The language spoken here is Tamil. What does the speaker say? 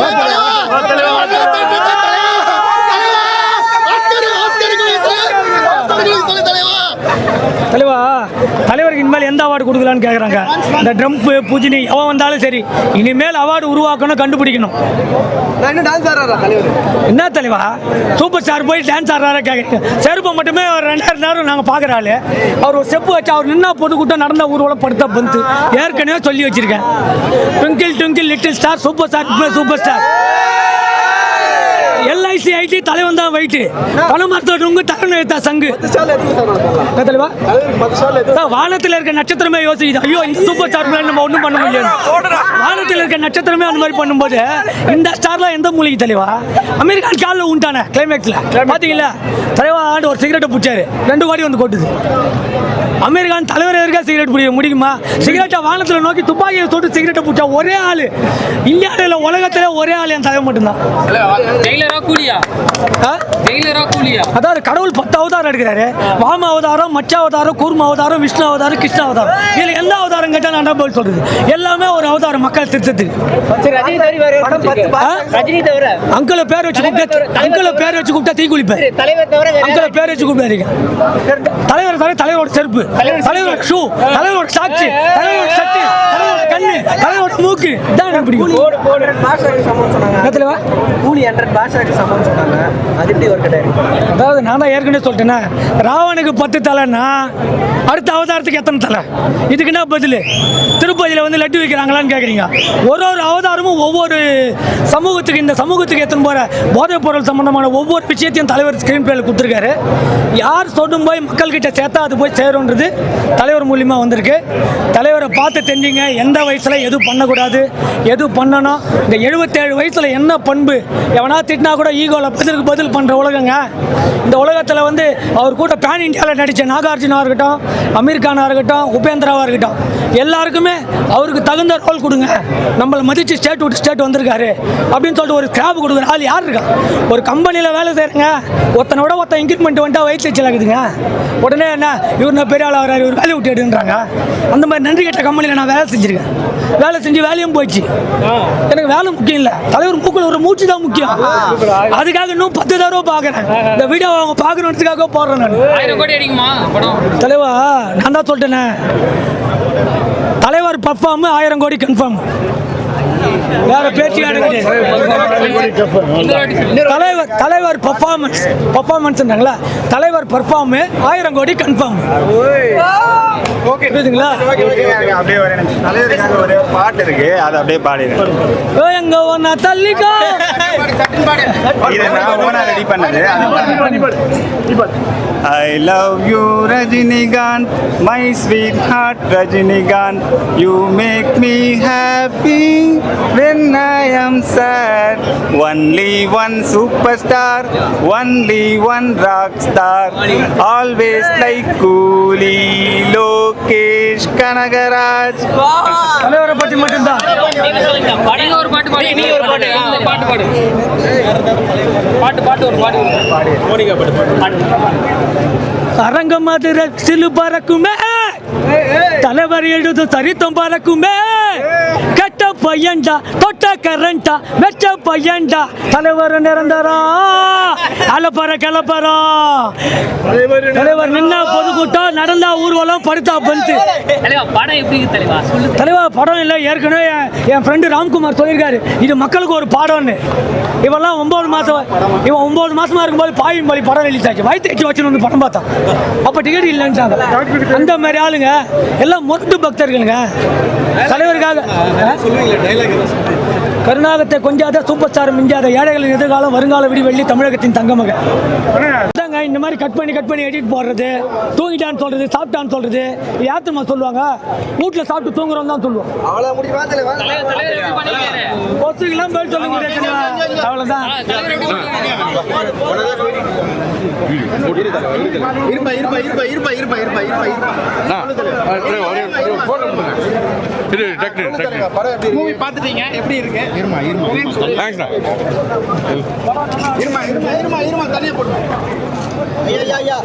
Bye-bye. தலைவா தலைவருக்கு இனிமேல் எந்த அவார்டு கொடுக்கலான்னு கேட்குறாங்க இந்த ட்ரம்ப்பு புஜினி எவன் வந்தாலும் சரி இனிமேல் அவார்டு உருவாக்கணும் கண்டுபிடிக்கணும். என்ன தலைவா? சூப்பர் ஸ்டார் போய் டான்ஸ் ஆடுறாரா கேட்குறீங்க செருப்பை மட்டுமே ஒரு ரெண்டாயிரம் நேரம் நாங்கள் பார்க்குற ஆளு. அவர் ஒரு ஸ்டெப்பு வச்சு அவர் நின்னா பொதுக்கூட்டம் நடந்த ஊர்வலம் படுத்த பந்து ஏற்கனவே சொல்லி வச்சிருக்கேன். Twinkle twinkle little star super star super star LIC ID தலைவன் தான் வெயிட்டு பணமரத்தோடு தரணும் எடுத்தா சங்கு. தலைவா? வானத்தில் இருக்க நட்சத்திரமே யோசிக்குது. ஐயோ இந்த சூப்பர் ஸ்டார் நம்ம ஒன்றும் பண்ண முடியாது. வானத்தில் இருக்க நட்சத்திரமே அந்த மாதிரி பண்ணும்போது இந்த ஸ்டார்லாம் எந்த மூலிகை தலைவா? அமெரிக்கான் காலில் உண்டானே கிளைமேக்ஸில் பார்த்தீங்களா தலைவா ஆண்டு ஒரு சிகரெட்டை பிடிச்சாரு. ரெண்டு வாடி வந்து கொட்டுது. அமெரிக்கான் தலைவர் இருக்கா சிகரெட் பிடிக்க முடியுமா? சிகரெட்டை வானத்தில் நோக்கி துப்பாக்கியை தொட்டு சிகரெட்டை பிடிச்சா ஒரே ஆள். இந்தியாவில் உலகத்தில் ஒரே ஆள் என் தலைவர் மட்டும்தான். அதாவது கடவுள் பத்து அவதாரம் எடுக்கிறாரு. வாம அவதாரம் மச்ச அவதாரம் கூர்ம அவதாரம் விஷ்ணு அவதாரம் கிருஷ்ண அவதாரம். இதுல எந்த அவதாரம் கேட்டா நான் பதில் சொல்றது? எல்லாமே ஒரு அவதாரம் மக்கள் திருத்தத்துக்கு. ரஜினி தவிர அங்கிள பேர் வச்சு கூப்பிட்டா அங்கிள பேர் வச்சு கூப்பிட்டா தீ குளிப்பேன் தலைவர் தவிர அங்கிள பேர் வச்சு கூப்பிடாதீங்க. தலைவர் தவிர தலைவரோட செருப்பு. தலைவர் ஷூ தலைவர் சாட்சி தலைவர் சட்டி தலைவர் கண்ணு தலைவர் மூக்கு. தான் எப்படி சொன்னாங்க கூலி ஹண்ட்ரட் பாஷாக்கு சமம்னு சொன்னாங்க. அது எப்படி ஒர்க் அவுட் அதாவது நான் தான் ஏற்கனவே சொல்லிட்டேன்னா ராவனுக்கு பத்து தலைன்னா அடுத்த அவதாரத்துக்கு எத்தனை தலை? இதுக்கு என்ன பதில்? திருப்பதியில் வந்து லட்டு வைக்கிறாங்களான்னு கேட்குறீங்க ஒரு ஒரு அவதாரமும் ஒவ்வொரு சமூகத்துக்கு இந்த சமூகத்துக்கு எத்தனை போகிற போதைப் பொருள் சம்மந்தமான ஒவ்வொரு விஷயத்தையும் தலைவர் ஸ்க்ரீன் பிளேயில் கொடுத்துருக்காரு. யார் சொல்லும் போய் மக்கள்கிட்ட சேர்த்தா அது போய் சேரும்ன்றது தலைவர் மூலியமாக வந்திருக்கு. தலைவரை பார்த்து தெரிஞ்சுங்க எந்த வயசில் எது பண்ணக்கூடாது எது பண்ணணும் இந்த எழுபத்தேழு வயசில் என்ன பண்பு எவனா திட்டினா கூட ஈகோவில் பதிலுக்கு பதில் பண்ணுற உலகங்க. இந்த உலகத்தில் வந்து அவர் கூட பேன் இந்தியாவில் நடித்த நாகார்ஜுனாக இருக்கட்டும் அமீர் கானாக இருக்கட்டும் உபேந்திராவாக இருக்கட்டும் எல்லாருக்குமே அவருக்கு தகுந்த ரோல் கொடுங்க. நம்மளை மதித்து ஸ்டேட் விட்டு ஸ்டேட் வந்திருக்காரு. அப்படின்னு சொல்லிட்டு ஒரு கிராப் கொடுக்குற ஆள் யார் இருக்கா? ஒரு கம்பெனியில் வேலை செய்கிறங்க ஒருத்தனை விட ஒருத்தன் இன்க்ரிமெண்ட் வந்துட்டா வயிற்று வச்சுலாக்குதுங்க உடனே என்ன இவர் பெரிய ஆள் வராரு இவர் வேலையை விட்டு எடுன்றாங்க அந்த மாதிரி நன்றி கெட்ட கம்பெனியில் நான் வேலை செஞ்சுருக்கேன். வேலை செஞ்சு வேலையும் போயிடுச்சு. எனக்கு வேலை முக்கியம் இல்லை. தலைவர் மூக்கில் ஒரு மூச்சு தான் முக்கியம். அதுக்காக இன்னும் பத்து தடவை பார்க்குறேன். இந்த வீடியோ அவங்க பார்க்கணுன்றதுக்காக போடுறேன் நான். ஆயிரம் கோடி அடிக்குமா? படம். தலைவா நான் தான் சொல்லிட்டேனே. தலைவர் பர்ஃபார்ம் ஆயிரம் கோடி கன்ஃபார்ம் வேற பேச்சு. தலைவர் தலைவர் பர்ஃபார்மன்ஸ் பர்ஃபார்மன்ஸ்ன்றாங்களா தலைவர் பர்ஃபார்ம் ஆயிரம் கோடி கன்ஃபார்ம் புரியுதுங்களா அப்படியே. தலைவருக்காக ஒரு பாட்டு இருக்கு. அதை அப்படியே பாடிடுறேன் எங்க ஒன்னா தள்ளிக்கோ. இதை நான் ஓனா ரெடி பண்ணது. I love you Rajinikanth. My sweetheart Rajinikanth. You make me happy when I am sad. Only one super star only one rock star always like Coolie Lokesh Kanagaraj. தலைவரை பத்தி மட்டும்தான். நீங்க ஒரு பாட்டு பாடு நீ ஒரு பாட்டு பாட்டு பாடு. பாட்டு பாட்டு ஒரு பாட்டு மோனிகா பாட்டு அரங்க மதுர சிலு பறக்குமே. தலைவர் எழுது சரித்தம் பறக்குமே. கெட்ட பையன்டா தொட்ட கரண்டா வெச்ச பையன்டா. தலைவர் நிரந்தரா. அலப்பற கிளப்பறா. தலைவர் நின்னா பொதுக்கூட்டம் நடந்தா ஊர்வலம் படுத்தா பந்து தலைவா படம் எப்படி இருக்கு தலைவா? சொல்லு தலைவா படம் இல்லை. ஏற்கனவே என்- ஃப்ரெண்டு ராம்குமார் சொல்லியிருக்காரு. இது மக்களுக்கு ஒரு பாடம்னு. இவெல்லாம் ஒன்பது மாதம் இவன் ஒன்பது மாசமா இருக்கும்போது பாயும் பலி படம் ரிலீஸ் ஆச்சு. வயிற்று எட்டு வச்சுன்னு வந்து படம் பார்த்தான். அப்போ டிக்கெட் இல்லைன்றாங்க அந்த மாதிரி ஆளுங்க எல்லாம் முரட்டு பக்தர்களுங்க. தலைவருக்காக கருணாகத்தை கொஞ்சாத சூப்பர் ஸ்டார் மிஞ்சாத ஏழைகளின் எதிர்காலம் வருங்கால விடிவெள்ளி தமிழகத்தின் தங்கமக. அதாங்க இந்த மாதிரி கட் பண்ணி கட் பண்ணி எடிட் போடுறது தூங்கிட்டான்னு சொல்றது சாப்பிட்டான்னு சொல்றது யாத்திரமா சொல்லுவாங்க? வீட்டில் சாப்பிட்டு தூங்குறோம் தான் சொல்லுவோம் அவ்வளோ கொசுக்கெல்லாம் அவ்வளோதான் இருப்பா இருப்பா இருப்பா இருப்பா இருப்பா இருப்பா இருப்பா இருப்பா மூவி பார்த்துட்டீங்க. எப்படி இருக்கு? இருமா இருமா இருமா இருமா இருமா இருமா தனியா போட்டு ஐயா ஐயா.